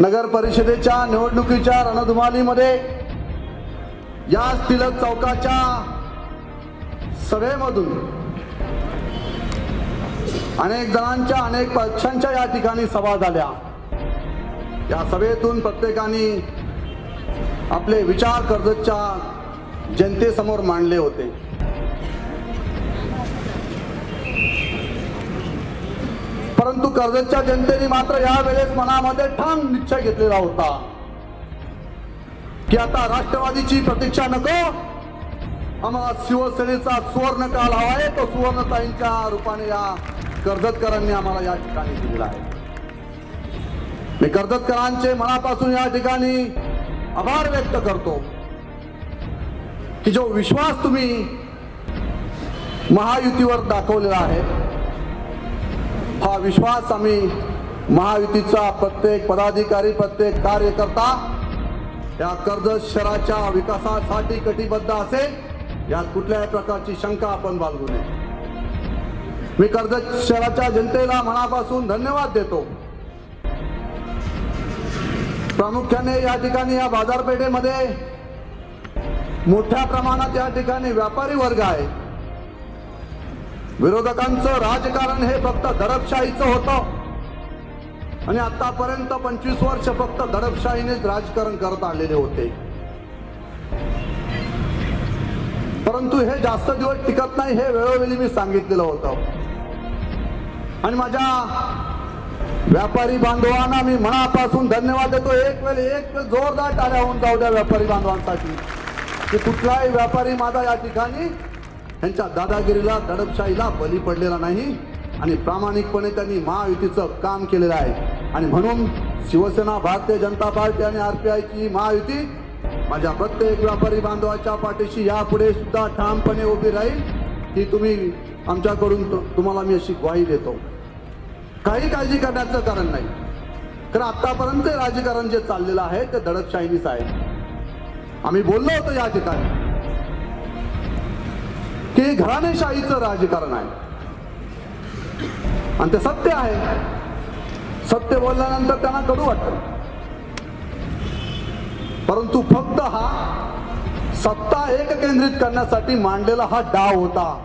नगर परिषदेच्या निवडणुकीच्या रणधुमालीमध्ये या तिलक चौकाच्या सभेमधून अनेक जणांच्या अनेक पक्षांच्या या ठिकाणी सभा झाल्या. या सभेतून प्रत्येकाने आपले विचार कर्जतच्या जनतेसमोर मांडले होते. परंतु कर्जतच्या जनतेने मात्र यावेळेस मनामध्ये ठाम निश्चय घेतलेला होता. की आता राष्ट्रवादीची प्रतीक्षा नको आम्हाला शिवसेनेचा सुवर्ण काल हवा आहे तो सुवर्णताईंच्या रूपाने या कर्जतकरांनी आम्हाला या ठिकाणी दिलेला आहे. मी कर्जतकरांचे मनापासून या ठिकाणी आभार व्यक्त करतो की जो विश्वास तुम्ही महायुतीवर दाखवलेला आहे हा विश्वास आम्ही महायुतीचा प्रत्येक पदाधिकारी प्रत्येक कार्यकर्ता या कर्जत शहराच्या विकासासाठी कटिबद्ध असेल यात कुठल्याही प्रकारची शंका आपण बाळगू नये. मी कर्जत शहराच्या जनतेला मनापासून धन्यवाद देतो. प्रामुख्याने या ठिकाणी या बाजारपेठेमध्ये मोठ्या प्रमाणात या ठिकाणी व्यापारी वर्ग आहे. विरोधकांचं राजकारण हे फक्त दडपशाहीचं होतं. आणि आतापर्यंत पंचवीस वर्ष फक्त दडपशाहीनेच राजकारण करत आलेले होते. परंतु हे जास्त दिवस टिकत नाही हे वेळोवेळी मी सांगितलेलं होतं. आणि माझ्या व्यापारी बांधवांना मी मनापासून धन्यवाद देतो. एक वेळ एक वेळ जोरदार टाळ्या होऊन जाऊ द्या व्यापारी बांधवांसाठी. की कुठलाही व्यापारी माझा या ठिकाणी त्यांच्या दादागिरीला दडपशाहीला बली पडलेला नाही आणि प्रामाणिकपणे त्यांनी महायुतीचं काम केलेलं आहे. आणि म्हणून शिवसेना भारतीय जनता पार्टी आणि आर पी आयची महायुती माझ्या प्रत्येक व्यापारी बांधवाच्या पाठीशी यापुढे सुद्धा ठामपणे उभी राहील ही तुम्ही आमच्याकडून तुम्हाला मी अशी ग्वाही देतो. काही काळजी करण्याचं कारण नाही. कारण आत्तापर्यंत राजकारण जे चाललेलं आहे ते दडपशाहीनीच आहे. आम्ही बोललो होतो या ठिकाणी. की घराणेशाहीचं राजकारण आहे. आणि ते सत्य आहे. सत्य बोलल्यानंतर त्यांना कडू वाटतं. परंतु फक्त हा सत्ता एक केंद्रित करण्यासाठी मांडलेला हा डाव होता.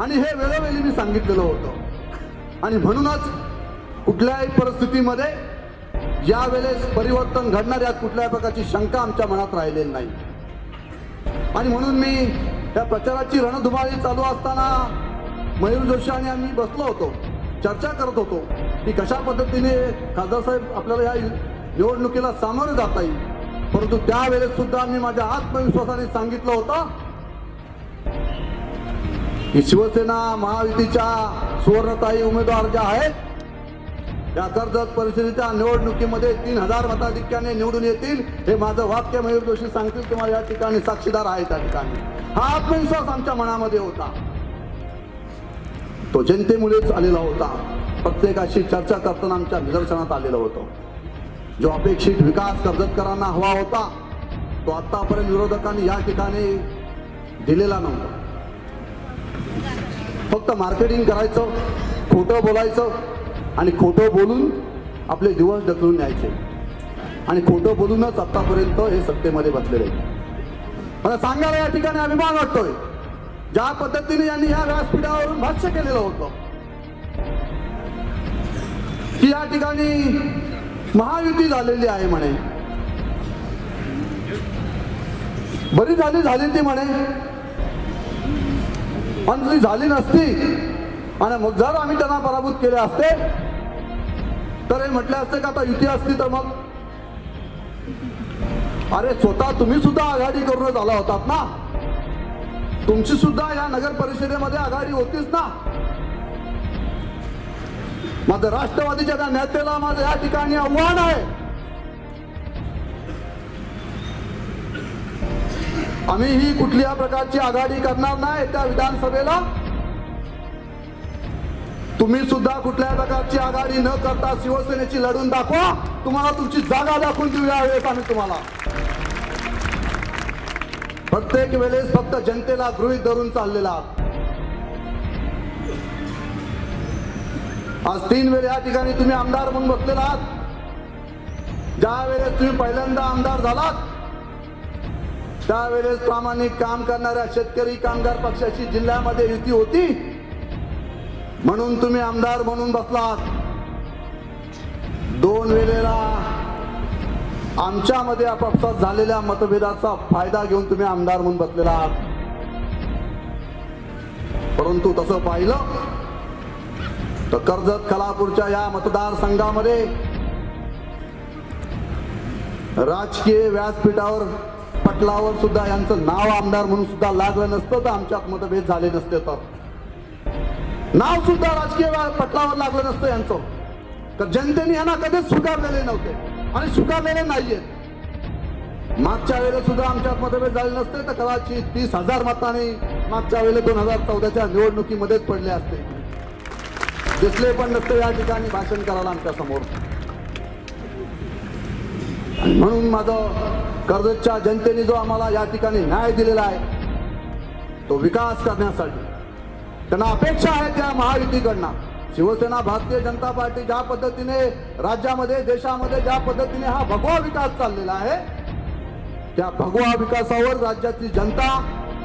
आणि हे वेळोवेळी मी सांगितलेलं होतं. आणि म्हणूनच कुठल्याही परिस्थितीमध्ये या वेळेस परिवर्तन घडणार यात कुठल्याही प्रकारची शंका आमच्या मनात राहिलेली नाही. आणि म्हणून मी या प्रचाराची रणधुमाळी चालू असताना मयूर जोशी आणि आम्ही बसलो होतो. चर्चा करत होतो की कशा पद्धतीने खासदार साहेब आपल्याला या निवडणुकीला सामोरे जाता येईल. परंतु त्यावेळेस सुद्धा मी माझ्या आत्मविश्वासाने सांगितलं होतं की शिवसेना महायुतीच्या सुवर्णताई उमेदवार ज्या आहेत त्या कर्जत परिषदेच्या निवडणुकीमध्ये तीन हजार मताधिक्याने निवडून येतील हे माझं वाक्य मयूर जोशी सांगतील तुम्हाला या ठिकाणी साक्षीदार आहे त्या ठिकाणी. हा आत्मविश्वास आमच्या मनामध्ये होता. तो जनतेमुळेच आलेला होता. प्रत्येकाशी चर्चा करताना आमच्या निदर्शनात आलेलं होतं. जो अपेक्षित विकास कर्जतकरांना हवा होता तो आतापर्यंत विरोधकांनी या ठिकाणी दिलेला नव्हता. फक्त मार्केटिंग करायचं खोटं बोलायचं आणि खोटं बोलून आपले दिवस ढकलून न्यायचे. आणि खोटं बोलूनच आतापर्यंत हे सत्तेमध्ये बसलेले आहेत. मला सांगायला या ठिकाणी अभिमान वाटतोय. ज्या पद्धतीने यांनी या व्यासपीठावरून भाष्य केलेलं होतं. की या ठिकाणी महायुती झालेली आहे म्हणे. बरी झाली झाली ती म्हणे. पण ती झाली नसती आणि मग जर आम्ही त्यांना पराभूत केले असते तर हे म्हटले असते का आता युती असती तर मग? अरे स्वतः तुम्ही सुद्धा आघाडी करूनच आला होतात ना? तुमची सुद्धा या नगर परिषदेमध्ये आघाडी होतीच ना? माझं राष्ट्रवादीच्या त्या नेत्याला माझं या ठिकाणी आव्हान आहे. आम्ही ही कुठल्या प्रकारची आघाडी करणार नाही त्या विधानसभेला. तुम्ही सुद्धा कुठल्या प्रकारची आघाडी न करता शिवसेनेची लढून दाखवा. तुम्हाला तुमची जागा दाखवून देऊ यावेळेस आम्ही तुम्हाला. प्रत्येक वेळेस फक्त जनतेला गृहीत धरून चाललेला. आज तीन वेळ या ठिकाणी तुम्ही आमदार म्हणून बसलेला आहात. ज्या वेळेस तुम्ही पहिल्यांदा आमदार झालात त्यावेळेस प्रामाणिक काम करणाऱ्या शेतकरी कामगार पक्षाची जिल्ह्यामध्ये युती होती. म्हणून तुम्ही आमदार म्हणून बसलात. दोन वेळेला आमच्यामध्ये आपापसात झालेल्या मतभेदाचा फायदा घेऊन तुम्ही आमदार म्हणून बसलेला आहात. परंतु तसं पाहिलं तर कर्जत कलापूरच्या या मतदारसंघामध्ये राजकीय व्यासपीठावर पटलावर सुद्धा यांचं नाव आमदार म्हणून सुद्धा लागलं नसतं तर आमच्यात मतभेद झाले नसते तर. नाव सुद्धा राजकीय पटलावर लागलं नसतं यांचं. तर जनतेने यांना कधीच स्वीकारलेले नव्हते. आणि स्वीकारलेले नाहीयेत. मागच्या वेळेला सुद्धा आमच्यात मतभेद झाले नसते तर कदाचित तीस हजार मताने मागच्या वेळेला दोन हजार चौदाच्या निवडणुकीमध्येच पडले असते. दिसले पण नसते या ठिकाणी भाषण करायला आमच्यासमोर. म्हणून माझं कर्जतच्या जनतेने जो आम्हाला या ठिकाणी न्याय दिलेला आहे तो विकास करण्यासाठी त्यांना अपेक्षा आहे त्या महायुतीकडनं. शिवसेना भारतीय जनता पार्टी ज्या पद्धतीने राज्यामध्ये देशामध्ये ज्या पद्धतीने हा भगवा विकास चाललेला आहे त्या भगवा विकासावर राज्याची जनता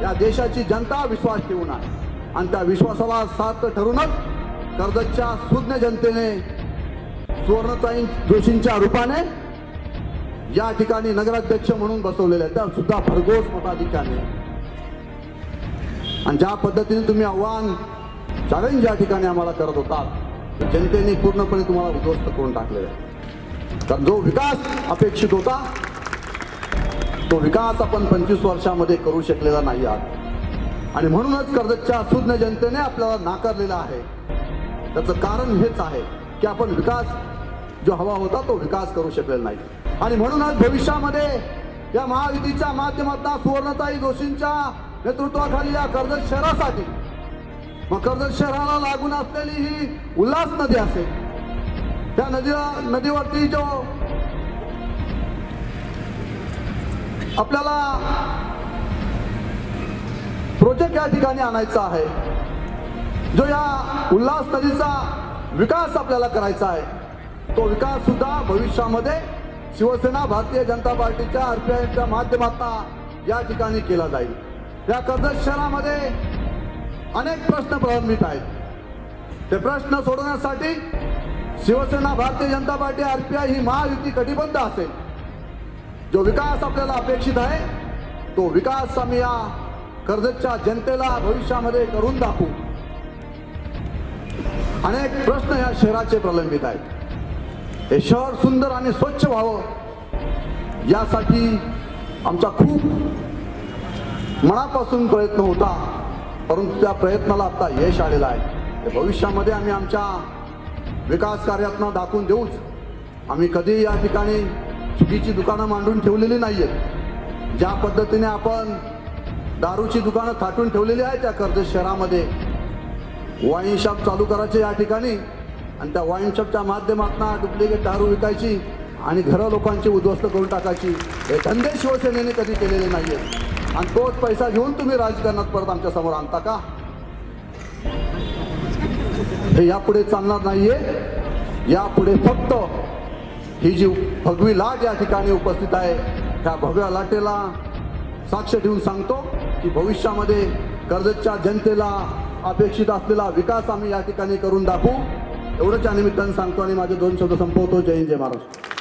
या देशाची जनता विश्वास ठेवून आहे. आणि त्या विश्वासाला साथ ठरूनच कर्जतच्या सुज्ञ जनतेने सुवर्णताई जोशींच्या रूपाने या ठिकाणी नगराध्यक्ष म्हणून बसवलेले आहेत. त्या सुद्धा भरघोस मताधिकाने आणि ज्या पद्धतीने तुम्ही आव्हान चॅलेंज ज्या ठिकाणी आम्हाला करत होतात. जनतेने पूर्णपणे तुम्हाला उद्ध्वस्त करून टाकलेला आहे. कारण जो विकास अपेक्षित होता तो विकास आपण पंचवीस वर्षामध्ये करू शकलेला नाही आहात. आणि म्हणूनच कर्जतच्या सुज्ञ जनतेने आपल्याला नाकारलेला आहे. त्याचं कारण हेच आहे की आपण विकास जो हवा होता तो विकास करू शकलेला नाही. आणि म्हणूनच भविष्यामध्ये या महायुतीच्या माध्यमातून सुवर्णताई जोशींच्या नेतृत्वाखाली या कर्जत शहरासाठी मग कर्जत शहराला लागून असलेली ही उल्हास नदी असेल त्या नदीला नदीवरती जो आपल्याला प्रोजेक्ट या ठिकाणी आणायचा आहे जो या उल्हास नदीचा विकास आपल्याला करायचा आहे तो विकास सुद्धा भविष्यामध्ये शिवसेना भारतीय जनता पार्टीच्या आरपीआयच्या माध्यमातून या ठिकाणी केला जाईल. या कर्जत शहरामध्ये अनेक प्रश्न प्रलंबित आहेत. ते प्रश्न सोडवण्यासाठी शिवसेना भारतीय जनता पार्टी आरपीआय ही महायुती कटिबद्ध असेल. जो विकास आपल्याला अपेक्षित आहे तो विकास आम्ही या कर्जतच्या जनतेला भविष्यामध्ये करून दाखवू. अनेक प्रश्न या शहराचे प्रलंबित आहेत. हे शहर सुंदर आणि स्वच्छ व्हावं यासाठी आमचा खूप मनापासून प्रयत्न होता. परंतु त्या प्रयत्नाला आता यश आलेलं आहे. भविष्यामध्ये आम्ही आमच्या विकास कार्यातनं दाखवून देऊच. आम्ही कधी या ठिकाणी चुकीची दुकानं मांडून ठेवलेली नाही आहेत ज्या पद्धतीने आपण दारूची दुकानं थाटून ठेवलेली आहेत त्या कर्जत शहरामध्ये वाईन शॉप चालू करायचे या ठिकाणी आणि त्या वाईन शॉपच्या माध्यमातून डुप्लिकेट दारू विकायची आणि घरं लोकांची उद्ध्वस्त करून टाकायची. हे धंदे शिवसेनेने कधी केलेले नाही आहेत आणि तोच पैसा घेऊन तुम्ही राजकारणात परत आमच्यासमोर आणता का? हे यापुढे चालणार नाहीये. यापुढे फक्त ही जी भगवी लाट या ठिकाणी उपस्थित आहे त्या भगव्या लाटेला साक्ष ठेवून सांगतो की भविष्यामध्ये कर्जतच्या जनतेला अपेक्षित असलेला विकास आम्ही या ठिकाणी करून दाखवू. एवढंच या निमित्तानं सांगतो आणि माझे दोन शब्द संपवतो. जय हिंद जय महाराष्ट्र.